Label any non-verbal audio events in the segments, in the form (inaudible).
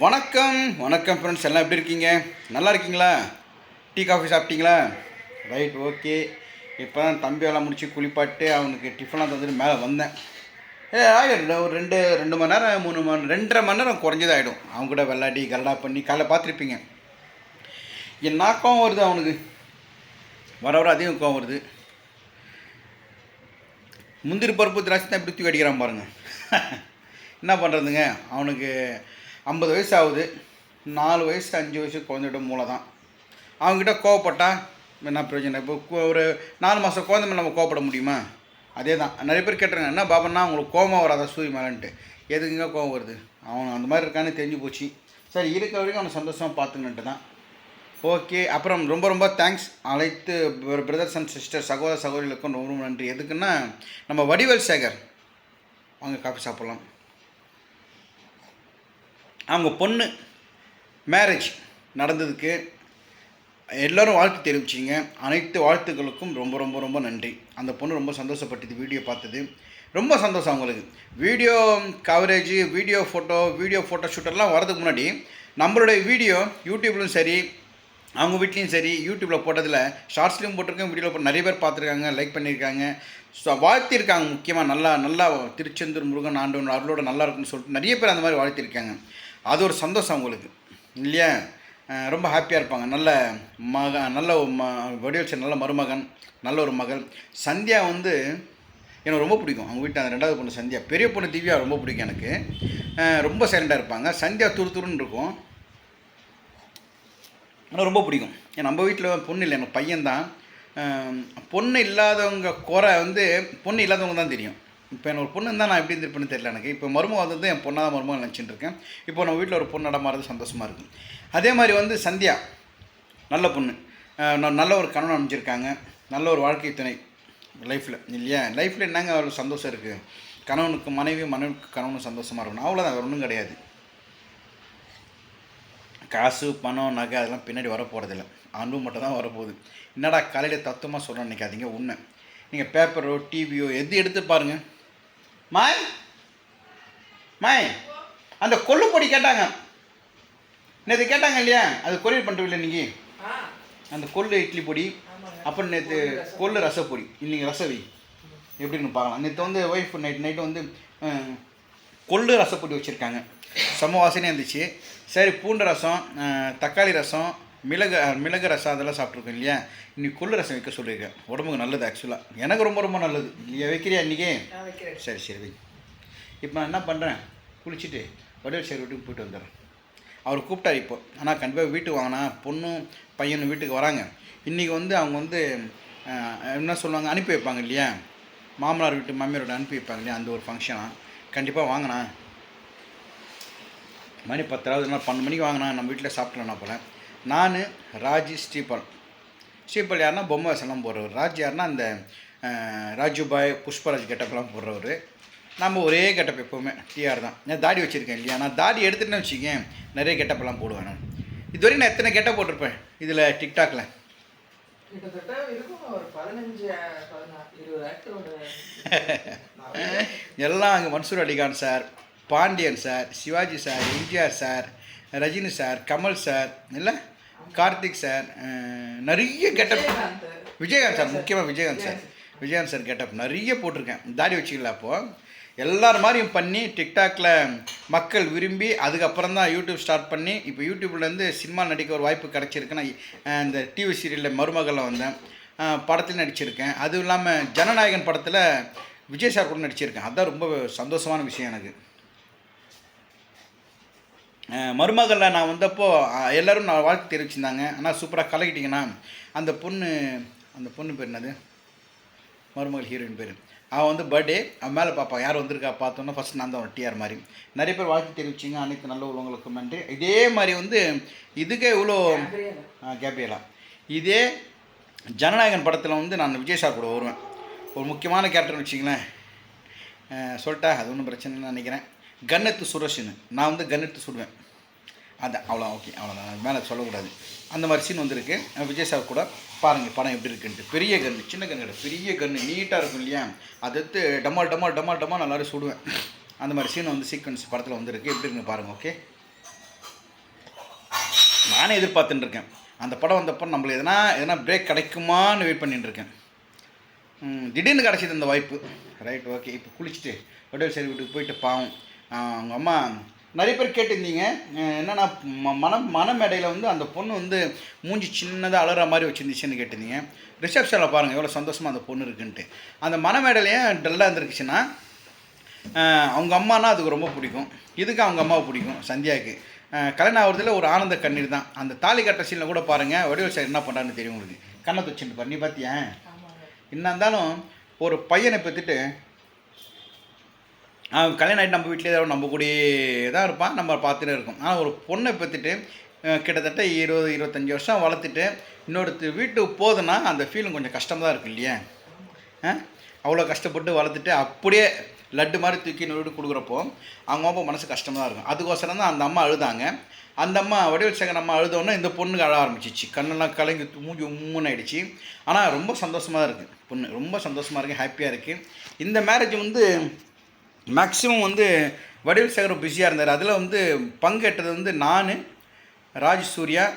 வணக்கம் வணக்கம் ஃப்ரெண்ட்ஸ் எல்லாம் எப்படி இருக்கீங்க? நல்லா இருக்கீங்களா? டீ காஃபி சாப்பிட்டீங்களா? ரைட் ஓகே இப்போ தான் தம்பி எல்லாம் முடிச்சு குளிப்பாட்டு அவனுக்கு டிஃபன்லாம் தந்துட்டு மேலே வந்தேன். ஏ ஆகிடும் ஒரு ரெண்டு ரெண்டு மணி நேரம் மூணு மணி ரெண்டரை மணி நேரம் குறைஞ்சது ஆகிடும் அவங்க கூட விளாடி கலடா பண்ணி காலை பார்த்துருப்பீங்க. என் நாக்கம் வருது அவனுக்கு. வர வர அதிகம் கோவம் வருது. முந்திரி பருப்பு திராட்சை தான் இப்படி தூக்கி அடிக்கிறான் பாருங்கள் (laughs) என்ன பண்ணுறதுங்க அவனுக்கு ஐம்பது வயசு ஆகுது நாலு வயசு அஞ்சு வயசு குழந்தைகிட்ட மூளை தான். அவங்ககிட்ட கோவப்பட்டால் என்ன பிரயோஜனம்? இப்போ ஒரு நாலு மாதம் குழந்தை மேலே நம்ம கோவப்பட முடியுமா? அதே தான். நிறைய பேர் கேட்டுறாங்க என்ன பாபன்னா உங்களுக்கு கோவம் வராதா சூரிய மேலன்ட்டு? எதுக்குங்க கோபம் வருது? அவன் அந்த மாதிரி இருக்கான்னு தெரிஞ்சு போச்சு. சரி இருக்கிற வரைக்கும் அவனை சந்தோஷமாக பார்த்துக்கிட்டு தான். ஓகே அப்புறம் ரொம்ப ரொம்ப தேங்க்ஸ் அனைத்து பிரதர்ஸ் அண்ட் சிஸ்டர் சகோதர சகோதரிகளுக்கும் ரொம்ப ரொம்ப நன்றி. எதுக்குன்னா நம்ம வடிவேல் சேகர் வாங்க காஃபி சாப்பிட்லாம். அவங்க பொண்ணு மேரேஜ் நடந்ததுக்கு எல்லோரும் வாழ்த்து தெரிவிச்சிங்க. அனைத்து வாழ்த்துக்களுக்கும் ரொம்ப ரொம்ப ரொம்ப நன்றி. அந்த பொண்ணு ரொம்ப சந்தோஷப்பட்டது வீடியோ பார்த்தது. ரொம்ப சந்தோஷம் அவங்களுக்கு. Video coverage video photo video photo ஷூட்டெல்லாம் வரதுக்கு முன்னாடி நம்மளுடைய வீடியோ யூடியூப்லையும் சரி அவங்க வீட்லேயும் சரி யூடியூப்பில் போட்டதில் ஷார்ட்ஸ்லேயும் போட்டிருக்கேன் வீடியோவில் போட்டு நிறைய பேர் பார்த்துருக்காங்க லைக் பண்ணியிருக்காங்க. ஸோ வாழ்த்திருக்காங்க முக்கியமாக நல்லா நல்லா திருச்செந்தூர் முருகன் ஆண்டவன் அருளோட நல்லா இருக்குன்னு சொல்லிட்டு நிறைய பேர் அந்த மாதிரி வாழ்த்திருக்காங்க அது ஒரு சந்தோஷம் அவங்களுக்கு. இல்லையா? ரொம்ப ஹாப்பியாக இருப்பாங்க. நல்ல மக நல்ல ம வடிவல் நல்ல மருமகன் நல்ல ஒரு மகள். சந்தியா வந்து எனக்கு ரொம்ப பிடிக்கும். அவங்க வீட்டில் அந்த ரெண்டாவது பொண்ணு சந்தியா. பெரிய பொண்ணு திவ்யா ரொம்ப பிடிக்கும் எனக்கு. ரொம்ப சைலண்டாக இருப்பாங்க. சந்தியா துரு துருன்னு இருக்கும். எனக்கு ரொம்ப பிடிக்கும். ஏன் நம்ம வீட்டில் பொண்ணு இல்லை. எனக்கு பையன்தான். பொண்ணு இல்லாதவங்க குறை வந்து பொண்ணு இல்லாதவங்க தான் தெரியும். இப்போ எனக்கு ஒரு பொண்ணு இருந்தால் நான் எப்படி இருந்திருப்பேன்னு தெரியல எனக்கு. இப்போ மருமக வந்து என் பொண்ணாக மருமக நினச்சிட்டு இருக்கேன். இப்போ நம்ம வீட்டில் ஒரு பொண்ணு நடமாறது சந்தோஷமாக இருக்கும் அதே மாதிரி வந்து சந்தியா நல்ல பொண்ணு. நல்ல ஒரு கணவன் அமைஞ்சிருக்காங்க. நல்ல ஒரு வாழ்க்கை துணை லைஃப்பில் இல்லையா? லைஃப்பில் என்னங்க அவ்வளோ சந்தோஷம் இருக்குது கணவனுக்கு மனைவி மனைவிக்கு கணவனும் சந்தோஷமாக இருக்கணும். அவ்வளோதான் வேறு ஒன்றும் கிடையாது. காசு பணம் நகை அதெல்லாம் பின்னாடி வரப்போகிறதில்ல அன்பு மட்டும் தான் வரப்போகுது. என்னடா காலையில் தத்துவமாக சொல்கிறேன் நினைக்காதீங்க உண்மை. நீங்கள் பேப்பரோ டிவியோ எது எடுத்து பாருங்கள் மாய்? மாய் அந்த கொள்ளுப்பொடி கேட்டாங்க. நேற்று கேட்டாங்க இல்லையா? அது கொரியர் பண்ணுறீங்களா இன்னைக்கு. அந்த கொள்ளு இட்லி பொடி. அப்புறம் நேற்று கொள்ளு ரசப்பொடி. இன்னைக்கு ரசவி எப்படின்னு பார்க்கலாம். நேற்று வந்து ஒய்ஃப் நைட் நைட்டு வந்து கொள்ளு ரசப்பொடி வச்சுருக்காங்க. செம்ம வாசனையாக இருந்துச்சு. சரி பூண்டு ரசம் தக்காளி ரசம் மிளகு மிளகு ரசம் அதெல்லாம் சாப்பிட்ருக்கோம் இல்லையா? இன்னைக்கு கொள்ளு ரசம் வைக்க சொல்லியிருக்கேன். உடம்புக்கு நல்லது ஆக்சுவலாக எனக்கு ரொம்ப ரொம்ப நல்லது. இல்லையா வைக்கிறியா இன்றைக்கி. சரி சரி வை இப்போ நான் என்ன பண்ணுறேன் குளிச்சுட்டு வடிவல் சரி வீட்டுக்கு போயிட்டு வந்துடுறேன். அவர் கூப்பிட்டார் இப்போ. ஆனால் கண்டிப்பாக வீட்டுக்கு வாங்கினா பொண்ணும் பையனும் வீட்டுக்கு வராங்க. இன்றைக்கி வந்து அவங்க வந்து என்ன சொல்லுவாங்க அனுப்பி வைப்பாங்க இல்லையா? மாமனார் வீட்டு மாமியாரோட அனுப்பி வைப்பாங்க இல்லையா? அந்த ஒரு ஃபங்க்ஷனாக கண்டிப்பாக வாங்கினா மணி பத்தாவது நாள் பன்னெண்டு மணிக்கு வாங்கினா நம்ம வீட்டில் சாப்பிட்லன்னா போல. நான் ராஜி ஸ்ரீபால். ஸ்ரீபால் யாருன்னா பொம்மை வேஷம்லாம் போடுறவர். ராஜ் யாருன்னா அந்த ராஜுபாய் புஷ்பராஜ் கெட்டப்லாம் போடுறவர். நம்ம ஒரே கெட்டப் எப்போவுமே டிஆர் தான். நான் தாடி வச்சுருக்கேன் இல்லையா? நான் தாடி எடுத்துட்டேன்னு வச்சுக்கேன் நிறைய கெட்டப்பெல்லாம் போடுவேன் நான். இதுவரைக்கும் நான் எத்தனை கெட்டப் போட்டிருப்பேன் இதில் டிக்டாக்ல (laughs) எல்லாம் அங்கே Mansoor Ali Khan sir Pandian sir Sivaji sir MGR sir Rajini sir Kamal sir இல்லை? கார்த்திக் சார் நிறைய கெட்டப் விஜயகாந்த். சார் முக்கியமாக Vijayakanth sir. Vijayakanth sir getup நிறைய போட்டிருக்கேன். தாடி வச்சுக்கல அப்போது எல்லார் மாதிரியும் பண்ணி டிக்டாக்ல மக்கள் விரும்பி அதுக்கப்புறம் தான் யூடியூப் ஸ்டார்ட் பண்ணி இப்போ யூடியூப்லேருந்து சினிமா நடிக்க ஒரு வாய்ப்பு கிடச்சிருக்கு நான் இந்த டிவி சீரியலில் மருமகளில் வந்தேன். படத்தில் நடிச்சிருக்கேன். அதுவும் இல்லாமல் ஜனநாயகன் படத்தில் விஜய் சார் கூட நடிச்சிருக்கேன். அதுதான் ரொம்ப சந்தோஷமான விஷயம் எனக்கு. மருமகளில் நான் வந்தப்போ எல்லோரும் நான் வாழ்த்து தெரிவிச்சிருந்தாங்க. ஆனால் சூப்பராக கலக்கிட்டிங்கன்னா அந்த பொண்ணு அந்த பொண்ணு பேர் என்னது? மருமகள் ஹீரோயின் பேர். அவன் வந்து பர்த்டே அவன் மேலே பார்ப்பான் யார் வந்திருக்கா பார்த்தோன்னா ஃபஸ்ட் நான் தான் டிஆர் மாதிரி. நிறைய பேர் வாழ்த்து தெரிவிச்சிங்க. அனைத்து நல்ல உள்ளவங்களுக்கும் நன்றி. இதே மாதிரி வந்து இதுக்கே இவ்வளோ பிரியாணி. கேபியலா இதே ஜனநாயகன் படத்தில் வந்து நான் விஜய் சார் கூட வருவேன். ஒரு முக்கியமான கேரக்டர்னு வச்சிங்களேன் சொல்லிட்டா அது ஒன்றும் பிரச்சனைன்னு நினைக்கிறேன். கன்னத்து சுரேஷுன்னு நான் வந்து கன்னத்து சுடுவேன். அந்த அவ்வளோ ஓகே அவ்வளோதான். மேலே சொல்லக்கூடாது. அந்த மாதிரி சீன் வந்திருக்கு. விஜய் சார் கூட பாருங்கள் படம் எப்படி இருக்குன்ட்டு. பெரிய கன்று சின்ன கன்று கிடையாது. பெரிய கன்று நீட்டாக இருக்கும் இல்லையா? அதை எடுத்து டமால் டமால் டமால் டமால் எல்லாரும் சுடுவேன். அந்த மாதிரி சீன் வந்து சீக்வன்ஸ் படத்தில் வந்திருக்கு. எப்படி இருக்குன்னு பாருங்கள் ஓகே? நானே எதிர்பார்த்துட்டு இருக்கேன். அந்த படம் வந்தப்போ நம்மளுக்கு எதனா எதனா பிரேக் கிடைக்குமான்னு வெயிட் பண்ணிட்டு இருக்கேன். திடீர்னு கிடச்சிது அந்த வாய்ப்பு. ரைட் ஓகே இப்போ குளிச்சுட்டு வடிவல் சரி வீட்டுக்கு போயிட்டு பாவம். அவங்க அம்மா நிறைய பேர் கேட்டிருந்தீங்க. என்னன்னா ம மன மனமேடையில் வந்து அந்த பொண்ணு வந்து மூஞ்சி சின்னதாக அலற மாதிரி வச்சுருந்துச்சுன்னு கேட்டிருந்தீங்க. ரிசப்ஷனில் பாருங்கள் எவ்வளோ சந்தோஷமாக அந்த பொண்ணு இருக்குன்ட்டு. அந்த மனமேடையில் ஏன் டல்லாக இருந்துருக்குச்சுன்னா அவங்க அம்மானா அதுக்கு ரொம்ப பிடிக்கும். இதுக்கு அவங்க அம்மாவை பிடிக்கும் சந்தியாவுக்கு கல்யாணம் ஆகுறதுல ஒரு ஆனந்த கண்ணீர் தான். அந்த தாலி கட்ட சீனில் கூட பாருங்கள் வடிவல் சார் என்ன பண்ணுறான்னு தெரியும் உங்களுக்கு. கண்ணை துச்சுட்டு பாரு. நீ பார்த்தியா என்ன இருந்தாலும் ஒரு பையனை பெற்றுட்டு கல்யாணம் ஆகிட்டு நம்ம வீட்டிலே ஏதாவது நம்ம கூடயே தான் இருப்பான். நம்ம பார்த்துட்டே இருக்கோம். ஆனால் ஒரு பொண்ணை பற்றிட்டு கிட்டத்தட்ட இருபது இருபத்தஞ்சி வருஷம் வளர்த்துட்டு இன்னொருத்தர் வீட்டுக்கு போதுன்னா அந்த ஃபீலிங் கொஞ்சம் கஷ்டமாக தான் இருக்குது இல்லையா? அவ்வளோ கஷ்டப்பட்டு வளர்த்துட்டு அப்படியே லட்டு மாதிரி தூக்கி நொறுட்டு கொடுக்குறப்போ அவங்க அப்பா மனசு கஷ்டமாக தான் இருக்கும். அதுக்கோசரம் தான் அந்த அம்மா அழுதாங்க. அந்த அம்மா வடிவல் சேகர் அம்மா அழுதோன்னே இந்த பொண்ணுக்கு அழ ஆரம்பிச்சிச்சு. கண்ணெல்லாம் கலங்கி மூஞ்சி உம்முன்னு ஆயிடுச்சு. ஆனால் ரொம்ப சந்தோஷமாக இருக்குது பொண்ணு ரொம்ப சந்தோஷமாக இருக்குது ஹாப்பியாக இருக்குது இந்த மேரேஜ் வந்து மேக்ஸிமம் வந்து வடிவில் சேகர் பிஸியாக இருந்தார். அதில் வந்து பங்கேற்றது வந்து நான் ராஜ் சூர்யா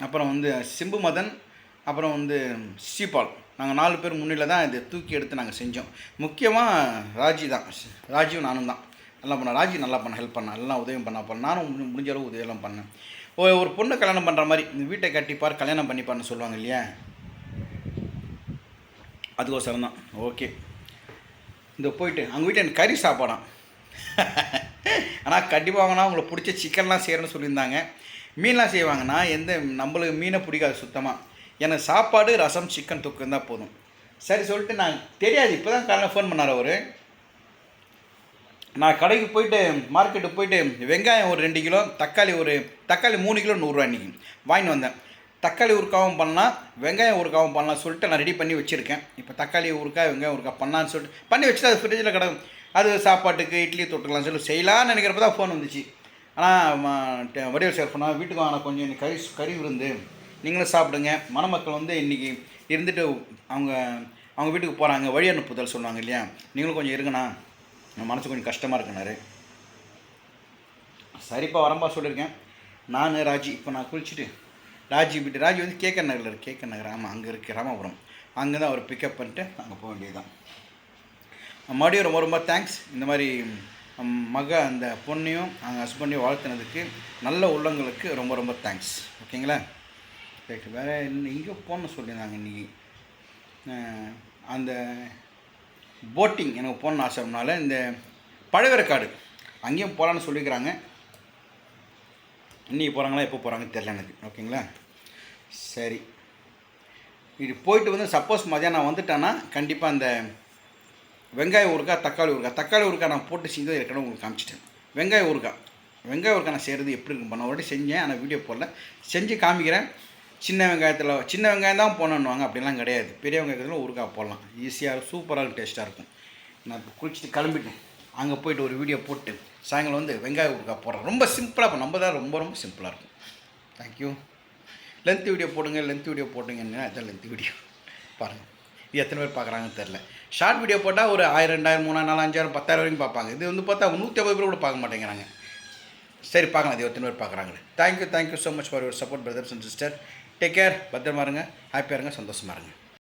அப்புறம் வந்து சிம்பு மதன் அப்புறம் வந்து ஸ்ரீபால். நாங்கள் நாலு பேர் முன்னில் தான் இதை தூக்கி எடுத்து நாங்கள் செஞ்சோம். முக்கியமாக ராஜி தான். ராஜீவ் நானும் தான். நல்லா பண்ண ராஜி நல்லா பண்ண ஹெல்ப் பண்ண எல்லாம் உதவியும் பண்ண பண்ண. நானும் முடிஞ்ச- அளவு உதவியெல்லாம் பண்ணேன். ஒரு ஒரு கல்யாணம் பண்ணுற மாதிரி இந்த வீட்டை கட்டிப்பார் கல்யாணம் பண்ணிப்பார்னு சொல்லுவாங்க இல்லையா? அதுக்கோசரம் தான். ஓகே. இந்த போயிட்டு அவங்க வீட்டில் எனக்கு கறி சாப்பாடாம். (laughs) ஆனால் கண்டிப்பாக வாங்கினா அவங்களுக்கு பிடிச்ச சிக்கன்லாம் செய்கிறேன்னு சொல்லியிருந்தாங்க. மீன்லாம் செய்வாங்கன்னா எந்த நம்மளுக்கு மீனை பிடிக்காது சுத்தமாக எனக்கு சாப்பாடு ரசம் சிக்கன் தொக்கு இருந்தால் போதும். சரி சொல்லிட்டு நான் தெரியாது இப்போ தான் காலையில் ஃபோன் பண்ணார் அவர். நான் கடைக்கு போயிட்டு மார்க்கெட்டுக்கு போயிட்டு வெங்காயம் ஒரு ரெண்டு கிலோ தக்காளி ஒரு தக்காளி மூணு கிலோ நூறுரூவா இன்றைக்கி வாங்கிட்டு வந்தேன். தக்காளி ஊறுக்காவும் பண்ணலாம் வெங்காயம் ஊறுக்காவும் பண்ணலாம் சொல்லிட்டு நான் ரெடி பண்ணி வச்சுருக்கேன். இப்போ தக்காளி ஊறுக்காய் வெங்காயம் ஊறுக்காய் பண்ணலான்னு சொல்லிட்டு பண்ணி வச்சுட்டு அது ஃப்ரிட்ஜில் கிடக்கும். அது சாப்பாட்டுக்கு இட்லி தொட்டுக்கலாம் சொல்லி செய்யலாம்னு நினைக்கிறப்ப தான் ஃபோன் வந்துச்சு. ஆனால் வடிவல் சார் சொன்னால் வீட்டுக்கு வாங்க கொஞ்சம் இன்னைக்கு கறி கறி விருந்து. நீங்களும் சாப்பிடுங்க. மணமக்கள் வந்து இன்றைக்கி இருந்துட்டு அவங்க அவங்க வீட்டுக்கு போகிறாங்க வழி அனுப்புதல் சொன்னாங்க இல்லையா? நீங்களும் கொஞ்சம் இருங்கண்ணா. என் மனசு கொஞ்சம் கஷ்டமாக இருக்குனாரு சரிப்பா வரம்பா சொல்லியிருக்கேன். நான் ராஜி இப்போ நான் குளிச்சுட்டு ராஜி வீட்டு ராஜி வந்து கேக்க நகரில் இருக்கு. கேக்க நகர் ஆமாம் அங்கே இருக்குது ராமபுரம். அங்கே தான் அவர் பிக்கப் பண்ணிட்டு நாங்கள் போக வேண்டியதுதான். மறுபடியும் ரொம்ப ரொம்ப தேங்க்ஸ் இந்த மாதிரி மக அந்த பொண்ணையும் அவங்க ஹஸ்பண்டையும் வாழ்த்தினதுக்கு நல்ல உள்ளங்களுக்கு ரொம்ப ரொம்ப தேங்க்ஸ் ஓகேங்களா? ரைட்டு வேறு எங்கே போகணும்னு சொல்லியிருந்தாங்க இன்றைக்கி அந்த போட்டிங் எனக்கு போகணுன்னு ஆசைனால இந்த பழவேற்காடு அங்கேயும் போகலான்னு சொல்லிக்கிறாங்க இன்றைக்கி போகிறாங்களா எப்போ போகிறாங்கன்னு தெரில எனக்கு. ஓகேங்களா? சரி. இது போயிட்டு வந்து சப்போஸ் மதியானம் வந்துட்டேன்னா கண்டிப்பாக அந்த வெங்காய ஊறுக்காய் தக்காளி ஊறுகாய். தக்காளி ஊறுக்காய் நான் போட்டு செஞ்சது ஏற்கனவே உங்களுக்கு காமிச்சிட்டேன். வெங்காய ஊறுகாய். வெங்காய ஊறுகாய் நான் செய்கிறது எப்படி இருக்கும்? பண்ண ஒரு செஞ்சேன் ஆனால் வீடியோ போடல. செஞ்சு காமிக்கிறேன். சின்ன வெங்காயத்தில் சின்ன வெங்காயம் தான் போடணுன்னுவாங்க அப்படிலாம் கிடையாது. பெரிய வெங்காயத்தில் ஊறுகாய் போடலாம். ஈஸியாக சூப்பராக டேஸ்ட்டாக இருக்கும். நான் இப்போ குளிச்சுட்டு கிளம்பிட்டேன். அங்கே போயிட்டு ஒரு வீடியோ போட்டு சாயங்காலம் வந்து வெங்காய ஊறுகாய் போடுறோம். ரொம்ப சிம்பிளாக இருக்கும் நம்ம தான் ரொம்ப ரொம்ப சிம்பிளாக இருக்கும். தேங்க்யூ லென்த் வீடியோ போடுங்க லென்த் வீடியோ போட்டுங்கன்னா இதான் லென்த் வீடியோ பாருங்கள் இது எத்தனை பேர் பார்க்குறாங்கன்னு தெரில ஷார்ட் வீடியோ போட்டால் ஒரு ஆயிரம் ரெண்டாயிரம் மூணாயிரம் நாலு அஞ்சாயிரம் பத்தாயிரம் வரைக்கும் பார்ப்பாங்க. இது வந்து பார்த்தா நூற்றி ஐம்பது பேர் கூட பார்க்க மாட்டேங்கிறாங்க. சரி பார்க்கலாம். இது எத்தனை பேர் பார்க்குறாங்க thank you thank you so much for your support brothers and sister take care பத்திரமா இருங்க. ஹாப்பியாக இருங்க. சந்தோஷமா இருங்க.